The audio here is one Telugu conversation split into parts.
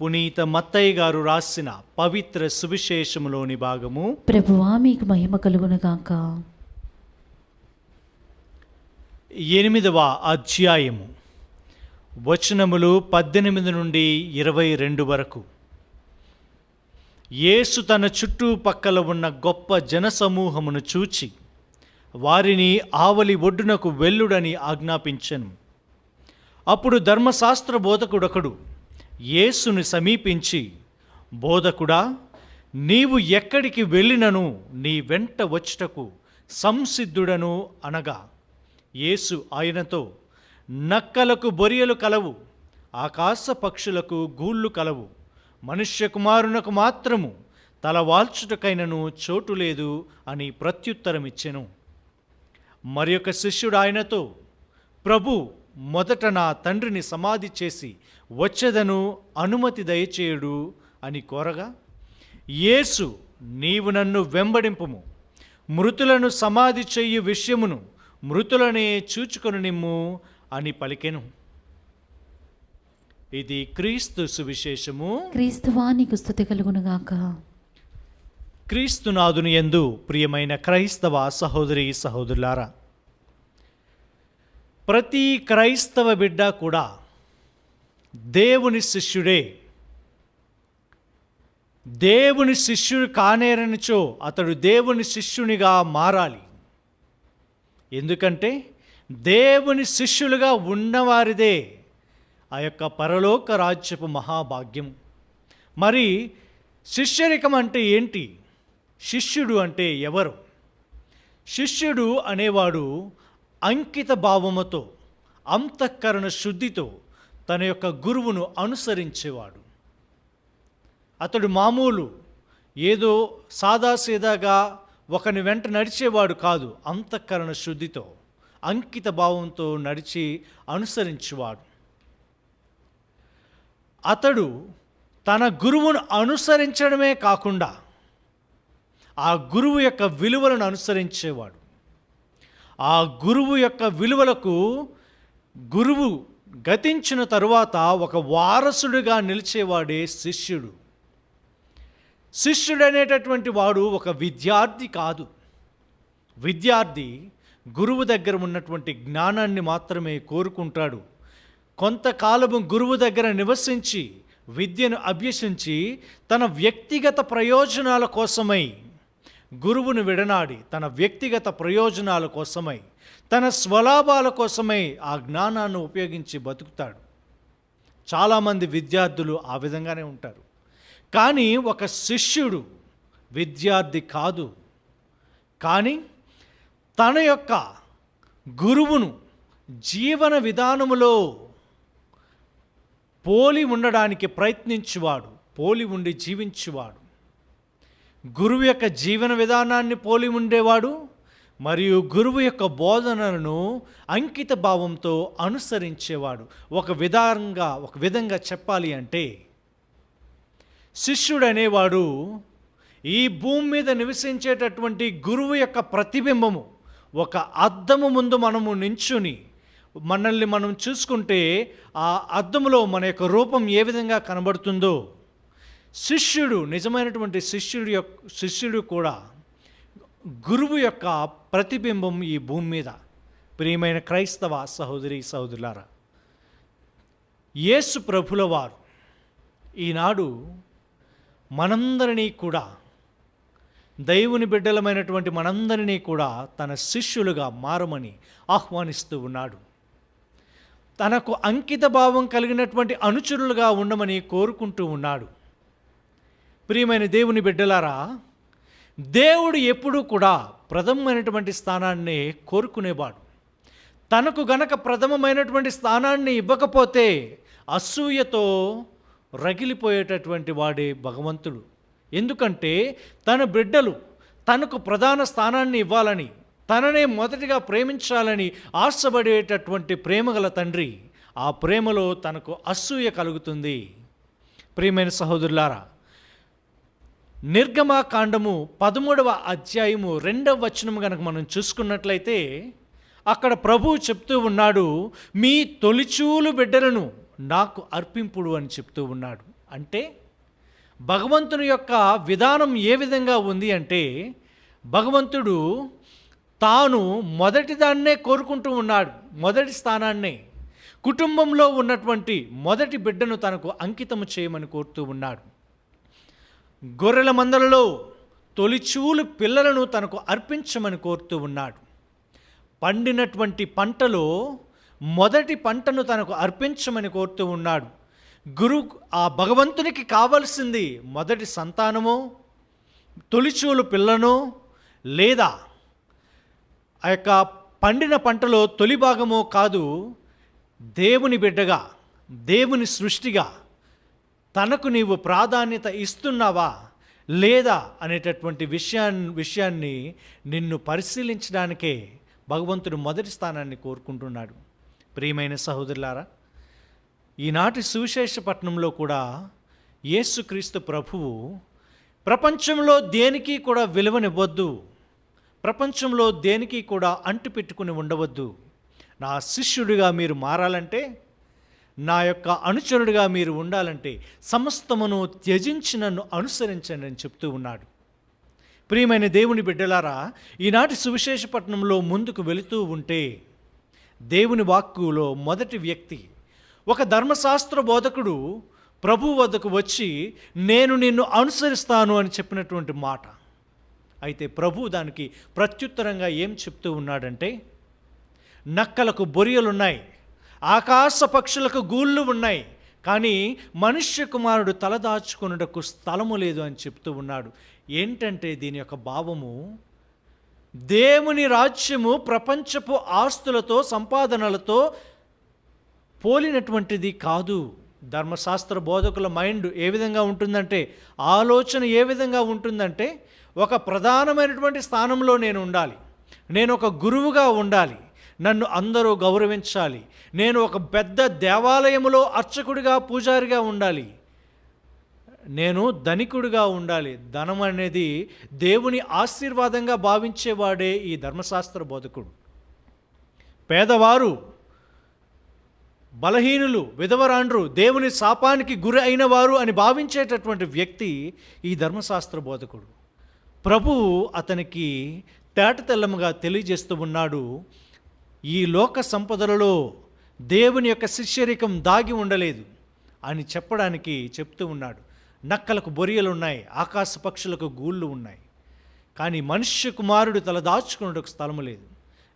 పునీత మత్తయ్య గారు రాసిన పవిత్ర సువిశేషములోని భాగము. ప్రభువా మీకు మహిమ కలుగునుగాక ఎనిమిదవ అధ్యాయము. వచనములు పద్దెనిమిది నుండి ఇరవై రెండు వరకు. యేసు తన చుట్టుపక్కల ఉన్న గొప్ప జనసమూహమును చూచి వారిని ఆవలి ఒడ్డునకు వెళ్ళుడని ఆజ్ఞాపించెను. అప్పుడు ధర్మశాస్త్ర బోధకుడొకడు యేసుని సమీపించి బోధకుడా నీవు ఎక్కడికి వెళ్ళినను నీ వెంట వచ్చుటకు సంసిద్ధుడను అనగా. యేసు ఆయనతో నక్కలకు బొరియలు కలవు ఆకాశ పక్షులకు గూళ్ళు కలవు మనుష్య కుమారునకు మాత్రము తల వాల్చుటకైనను చోటు లేదు అని ప్రత్యుత్తరమిచ్చెను. మరి ఒక శిష్యుడు ఆయనతో ప్రభు మొదట నా తండ్రిని సమాధి చేసి వచ్చేదను అనుమతి దయచేయుడు అని కోరగా యేసు నీవు నన్ను వెంబడింపుము. మృతులను సమాధి చెయ్యి విషయమును మృతులనే చూచుకొని నిమ్ము అని పలికెను. ఇది క్రీస్తు సువిశేషము. క్రీస్తువా నీకు స్థుతి కలుగునుగాక. క్రీస్తునాథుని యందు ప్రియమైన క్రైస్తవ సహోదరి సహోదరులారా ప్రతి క్రైస్తవ బిడ్డ కూడా దేవుని శిష్యుడే. దేవుని శిష్యుడు కానేరనిచో అతడు దేవుని శిష్యునిగా మారాలి. ఎందుకంటే దేవుని శిష్యులుగా ఉన్నవారిదే ఆ యొక్క పరలోక రాజ్యపు మహాభాగ్యం. మరి శిష్యరికం అంటే ఏంటి? శిష్యుడు అంటే ఎవరు? శిష్యుడు అనేవాడు అంకిత భావముతో అంతఃకరణ శుద్ధితో తన యొక్క గురువును అనుసరించేవాడు. అతడు మామూలు ఏదో సాదాసీదాగా ఒకని వెంట నడిచేవాడు కాదు అంతఃకరణ శుద్ధితో అంకిత భావంతో నడిచి అనుసరించేవాడు. అతడు తన గురువును అనుసరించడమే కాకుండా ఆ గురువు యొక్క విలువలను అనుసరించేవాడు. ఆ గురువు యొక్క విలువలకు గురువు గతించిన తరువాత ఒక వారసుడిగా నిలిచేవాడే శిష్యుడు. శిష్యుడు అనేటటువంటి వాడు ఒక విద్యార్థి కాదు. విద్యార్థి గురువు దగ్గర ఉన్నటువంటి జ్ఞానాన్ని మాత్రమే కోరుకుంటాడు. కొంతకాలము గురువు దగ్గర నివసించి విద్యను అభ్యసించి తన వ్యక్తిగత ప్రయోజనాల కోసమై గురువును విడనాడి తన వ్యక్తిగత ప్రయోజనాల కోసమై తన స్వలాభాల కోసమై ఆ జ్ఞానాన్ని ఉపయోగించి బతుకుతాడు. చాలామంది విద్యార్థులు ఆ విధంగానే ఉంటారు. కానీ ఒక శిష్యుడు విద్యార్థి కాదు. కానీ తన యొక్క గురువును జీవన విధానములో పోలి ఉండడానికి ప్రయత్నించువాడు పోలి ఉండి జీవించువాడు. గురువు యొక్క జీవన విధానాన్ని పోలి ఉండేవాడు మరియు గురువు యొక్క బోధనలను అంకిత భావంతో అనుసరించేవాడు. ఒక విధానంగా ఒక విధంగా చెప్పాలి అంటే శిష్యుడు అనేవాడు ఈ భూమి మీద నివసించేటటువంటి గురువు యొక్క ప్రతిబింబము ఒక అద్దము ముందు మనము నించుని మనల్ని మనం చూసుకుంటే ఆ అద్దములో మన యొక్క రూపం ఏ విధంగా కనబడుతుందో శిష్యుడు నిజమైనటువంటి శిష్యుడు యొక్క శిష్యుడు కూడా గురువు యొక్క ప్రతిబింబం ఈ భూమి మీద. ప్రియమైన క్రైస్తవ సహోదరి సహోదరులారా యేసు ప్రభుల వారు ఈనాడు మనందరినీ కూడా దైవుని బిడ్డలమైనటువంటి మనందరినీ కూడా తన శిష్యులుగా మారమని ఆహ్వానిస్తూ ఉన్నాడు. తనకు అంకిత భావం కలిగినటువంటి అనుచరులుగా ఉండమని కోరుకుంటూ ఉన్నాడు. ప్రియమైన దేవుని బిడ్డలారా దేవుడు ఎప్పుడూ కూడా ప్రథమమైనటువంటి స్థానాన్ని కోరుకునేవాడు. తనకు గనక ప్రథమమైనటువంటి స్థానాన్ని ఇవ్వకపోతే అసూయతో రగిలిపోయేటటువంటి వాడే భగవంతుడు. ఎందుకంటే తన బిడ్డలు తనకు ప్రధాన స్థానాన్ని ఇవ్వాలని తననే మొదటిగా ప్రేమించాలని ఆశపడేటటువంటి ప్రేమగల తండ్రి ఆ ప్రేమలో తనకు అసూయ కలుగుతుంది. ప్రియమైన సహోదరులారా నిర్గమాకాండము పదమూడవ అధ్యాయము రెండవ వచనం కనుక మనం చూసుకున్నట్లయితే అక్కడ ప్రభువు చెప్తూ ఉన్నాడు మీ తొలిచూలు బిడ్డలను నాకు అర్పింపుడు అని చెప్తూ ఉన్నాడు. అంటే భగవంతుని యొక్క విధానం ఏ విధంగా ఉంది అంటే భగవంతుడు తాను మొదటిదాన్నే కోరుకుంటూ ఉన్నాడు మొదటి స్థానాన్నే. కుటుంబంలో ఉన్నటువంటి మొదటి బిడ్డను తనకు అంకితము చేయమని కోరుతూ ఉన్నాడు. గొర్రెల మందలలో తొలిచూలు పిల్లలను తనకు అర్పించమని కోరుతూ ఉన్నాడు. పండినటువంటి పంటలో మొదటి పంటను తనకు అర్పించమని కోరుతూ ఉన్నాడు. గురు ఆ భగవంతునికి కావలసింది మొదటి సంతానము తొలిచూలు పిల్లను లేదా ఆ యొక్క పండిన పంటలో తొలి భాగమో కాదు దేవుని బిడ్డగా దేవుని సృష్టిగా తనకు నీవు ప్రాధాన్యత ఇస్తున్నావా? లేదా? అనేటటువంటి విషయాన్ని విషయాన్ని నిన్ను పరిశీలించడానికే భగవంతుడు మొదటి స్థానాన్ని కోరుకుంటున్నాడు. ప్రియమైన సహోదరులారా ఈనాటి సువిశేషపట్నంలో కూడా యేసుక్రీస్తు ప్రభువు ప్రపంచంలో దేనికి కూడా విలువనివ్వద్దు ప్రపంచంలో దేనికి కూడా అంటు పెట్టుకుని ఉండవద్దు. నా శిష్యుడిగా మీరు మారాలంటే నా యొక్క అనుచరుడిగా మీరు ఉండాలంటే సమస్తమును త్యజించి నన్ను అనుసరించండి అని చెప్తూ ఉన్నాడు. ప్రియమైన దేవుని బిడ్డలారా ఈనాటి సువిశేషపట్నంలో ముందుకు వెళుతూ ఉంటే దేవుని వాక్కులో మొదటి వ్యక్తి ఒక ధర్మశాస్త్ర బోధకుడు ప్రభు వద్దకు వచ్చి నేను నిన్ను అనుసరిస్తాను అని చెప్పినటువంటి మాట. అయితే ప్రభు దానికి ప్రత్యుత్తరంగా ఏం చెప్తూ ఉన్నాడంటే నక్కలకు బొరియలున్నాయి ఆకాశ పక్షులకు గూళ్ళు ఉన్నాయి కానీ మనుష్య కుమారుడు తలదాచుకున్నటకు స్థలము లేదు అని చెప్తూ ఉన్నాడు. ఏంటంటే దీని యొక్క భావము? దేవుని రాజ్యము ప్రపంచపు ఆస్తులతో సంపాదనలతో పోలినటువంటిది కాదు. ధర్మశాస్త్ర బోధకుల మైండ్ ఏ విధంగా ఉంటుందంటే ఆలోచన ఏ విధంగా ఉంటుందంటే ఒక ప్రధానమైనటువంటి స్థానంలో నేను ఉండాలి. నేను ఒక గురువుగా ఉండాలి. నన్ను అందరూ గౌరవించాలి. నేను ఒక పెద్ద దేవాలయములో అర్చకుడిగా పూజారిగా ఉండాలి. నేను ధనికుడిగా ఉండాలి. ధనం అనేది దేవుని ఆశీర్వాదంగా భావించేవాడే ఈ ధర్మశాస్త్ర బోధకుడు. పేదవారు బలహీనులు విధవరాండ్రు దేవుని శాపానికి గురి అయిన వారు అని భావించేటటువంటి వ్యక్తి ఈ ధర్మశాస్త్ర బోధకుడు. ప్రభువు అతనికి తేటతెల్లముగా తెలియజేస్తూ ఉన్నాడు. ఈ లోక సంపదలలో దేవుని యొక్క శిష్యరికం దాగి ఉండలేదు అని చెప్పడానికి చెప్తూ ఉన్నాడు. నక్కలకు బొరియలు ఉన్నాయి ఆకాశ పక్షులకు గూళ్ళు ఉన్నాయి. కానీ మనుష్య కుమారుడు తల దాచుకున్నకు స్థలము లేదు.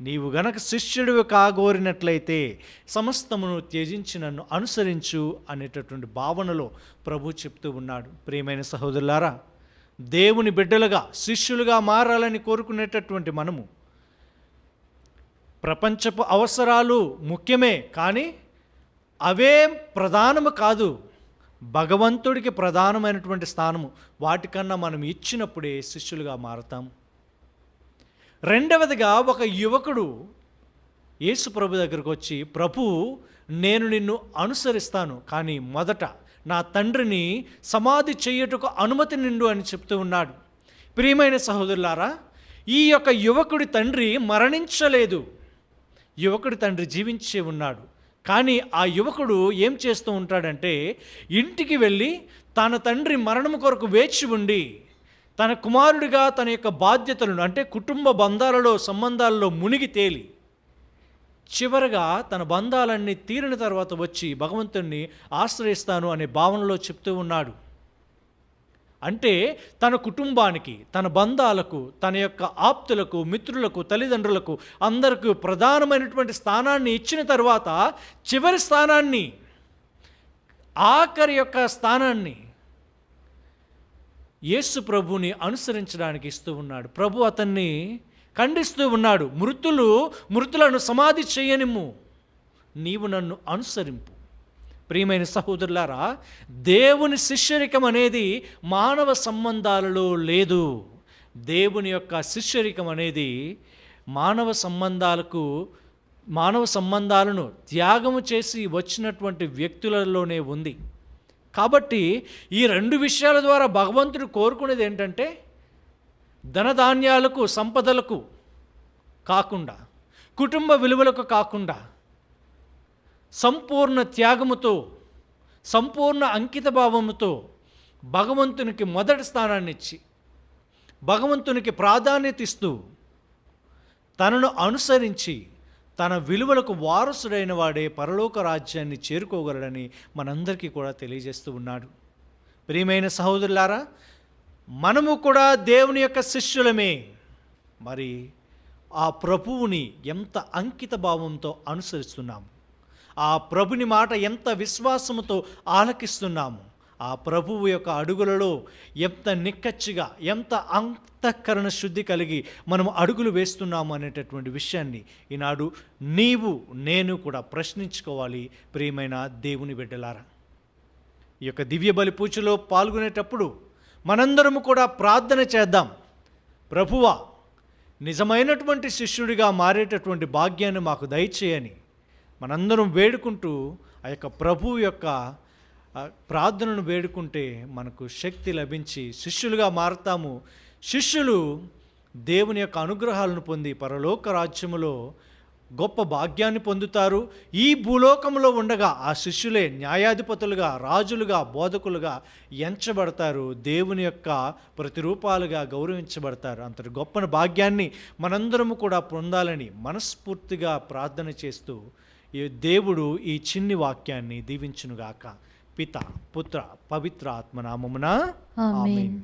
నీవు గనక శిష్యుడివి కాగోరినట్లయితే సమస్తమును త్యజించి నన్ను అనుసరించు అనేటటువంటి భావనలో ప్రభు చెప్తూ ఉన్నాడు. ప్రియమైన సహోదరులారా దేవుని బిడ్డలుగా శిష్యులుగా మారాలని కోరుకునేటటువంటి మనము ప్రపంచపు అవసరాలు ముఖ్యమే కానీ అవే ప్రధానము కాదు. భగవంతుడికి ప్రధానమైనటువంటి స్థానము. వాటికన్నా మనం ఇచ్చినప్పుడే శిష్యులుగా మారతాం. రెండవదిగా ఒక యువకుడు యేసు ప్రభు దగ్గరకు వచ్చి ప్రభు నేను నిన్ను అనుసరిస్తాను కానీ మొదట నా తండ్రిని సమాధి చేయుటకు అనుమతి నిండు అని చెప్తూ ఉన్నాడు. ప్రియమైన సహోదరులారా ఈ యొక్క యువకుడి తండ్రి మరణించలేదు. యువకుడి తండ్రి జీవించే ఉన్నాడు. కానీ ఆ యువకుడు ఏం చేస్తూ ఉంటాడంటే ఇంటికి వెళ్ళి తన తండ్రి మరణం కొరకు వేచి ఉండి తన కుమారుడిగా తన యొక్క బాధ్యతలను అంటే కుటుంబ బంధాలలో సంబంధాలలో మునిగి తేలి చివరగా తన బంధాలన్నీ తీరిన తర్వాత వచ్చి భగవంతుణ్ణి ఆశ్రయిస్తాను అనే భావనలో చెప్తూ ఉన్నాడు. అంటే తన కుటుంబానికి తన బంధాలకు తన యొక్క ఆప్తులకు మిత్రులకు తల్లిదండ్రులకు అందరికీ ప్రధానమైనటువంటి స్థానాన్ని ఇచ్చిన తర్వాత చివరి స్థానాన్ని ఆఖరి యొక్క స్థానాన్ని యేసు ప్రభుని అనుసరించడానికి ఇస్తూ ఉన్నాడు. ప్రభు అతన్ని ఖండిస్తూ ఉన్నాడు మృతులు మృతులను సమాధి చేయనిమ్ము. నీవు నన్ను అనుసరింపు. ప్రియమైన సహోదరులారా దేవుని శిష్యరికం అనేది మానవ సంబంధాలలో లేదు. దేవుని యొక్క శిష్యరికం అనేది మానవ సంబంధాలకు మానవ సంబంధాలను త్యాగము చేసి వచ్చినటువంటి వ్యక్తులలోనే ఉంది. కాబట్టి ఈ రెండు విషయాల ద్వారా భగవంతుడు కోరుకునేది ఏంటంటే ధనధాన్యాలకు సంపదలకు కాకుండా కుటుంబ విలువలకు కాకుండా సంపూర్ణ త్యాగముతో సంపూర్ణ అంకిత భావముతో భగవంతునికి మొదటి స్థానాన్ని ఇచ్చి భగవంతునికి ప్రాధాన్యత ఇస్తూ తనను అనుసరించి తన విలువలకు వారసుడైన వాడే పరలోక రాజ్యాన్ని చేరుకోగలడని మనందరికీ కూడా తెలియజేస్తూ ఉన్నాడు. ప్రియమైన సహోదరులారా మనము కూడా దేవుని యొక్క శిష్యులమే. మరి ఆ ప్రభువుని ఎంత అంకిత భావంతో అనుసరిస్తున్నాము ఆ ప్రభుని మాట ఎంత విశ్వాసముతో ఆలకిస్తున్నాము. ఆ ప్రభువు యొక్క అడుగులలో ఎంత నిక్కచ్చిగా ఎంత అంతఃకరణ శుద్ధి కలిగి మనం అడుగులు వేస్తున్నాము అనేటటువంటి విషయాన్ని ఈనాడు నీవు నేను కూడా ప్రశ్నించుకోవాలి. ప్రియమైన దేవుని బిడ్డలారా ఈ యొక్క దివ్య బలి పూజలో పాల్గొనేటప్పుడు మనందరము కూడా ప్రార్థన చేద్దాం. ప్రభువా నిజమైనటువంటి శిష్యుడిగా మారేటటువంటి భాగ్యాన్ని మాకు దయచేయని మనందరం వేడుకుంటూ ఆ యొక్క ప్రభువు యొక్క ప్రార్థనను వేడుకుంటే మనకు శక్తి లభించి శిష్యులుగా మారుతాము. శిష్యులు దేవుని యొక్క అనుగ్రహాలను పొంది పరలోక రాజ్యములో గొప్ప భాగ్యాన్ని పొందుతారు. ఈ భూలోకంలో ఉండగా ఆ శిష్యులే న్యాయాధిపతులుగా రాజులుగా బోధకులుగా ఎంచబడతారు. దేవుని యొక్క ప్రతిరూపాలుగా గౌరవించబడతారు. అంతటి గొప్ప భాగ్యాన్ని మనందరము కూడా పొందాలని మనస్ఫూర్తిగా ప్రార్థన చేస్తూ దేవుడు ఈ చిన్ని వాక్యాన్ని దీవించునుగాక. పిత పుత్ర పవిత్ర ఆత్మనామమున ఆమేన్.